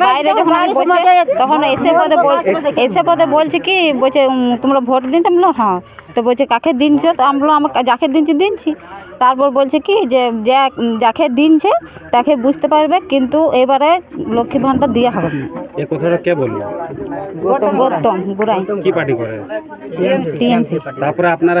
বাইরে যখন আমি বসে তখন এসে পদে এসে পদে বলছে কি বলছে তোমরা ভোট দিন? আমি হ্যাঁ। তো বলছে কাকে দিনছো? তো আমি আমাকে যাকে দিনছি দিনছি। তারপর বলছে কি যে যাকে দিনছে তাকে বুঝতে পারবে কিন্তু এবারে লক্ষ্মী ভাণ্ডার দেওয়া হবে না। এ কথাটা কে বলল? গৌতম গুড়াই কি পার্টি করে? তারপরে আপনারা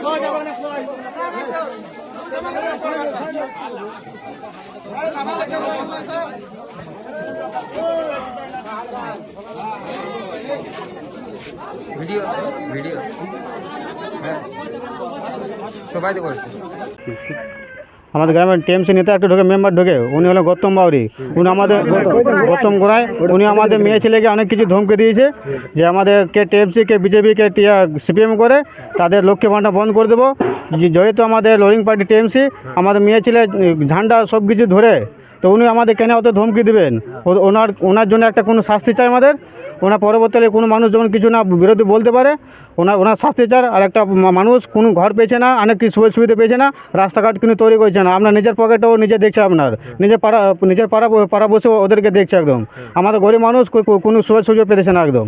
Go, go, go, go. Video video. হ্যাঁ। সবাই তো করেছে। আমাদের গ্রামের টিএমসি নেতা একটা ঢোকে, মেম্বার ঢোকে, উনি হলেন গৌতম বাউরি। উনি আমাদের গৌতম গোড়ায় উনি আমাদের মেয়ে ছেলেকে অনেক কিছু ধমকে দিয়েছে যে আমাদের কে টিএমসি, কে বিজেপি, কে সিপিএম করে, তাদের লক্ষ্মী ভাণ্ডার বন্ধ করে দেবো। যেহেতু আমাদের লোরিং পার্টি টিএমসি, আমাদের মেয়ে ছেলে, ঝান্ডা সব কিছু ধরে, তো উনি আমাদের কেন অত ধমকি দিবেন? ওনার ওনার জন্য একটা কোনো শাস্তি চাই আমাদের? ওনার পরবর্তীকালে কোনো মানুষ যেমন কিছু না বিরোধী বলতে পারে ওনার ওনার শাস্তি চার আর একটা মানুষ কোনো ঘর পেয়েছে না অনেক কিছু সুযোগ সুবিধা পেয়েছে না রাস্তাঘাট কিন্তু তৈরি করছে না। আপনার নিজের পকেটেও নিজে দেখছে আপনার। নিজের পাড়া নিজের পাড়া পাড়া বসে ওদেরকে দেখছে একদম। আমাদের গরিব মানুষ কোনো সুযোগ সুযোগ পেতেছে না একদম।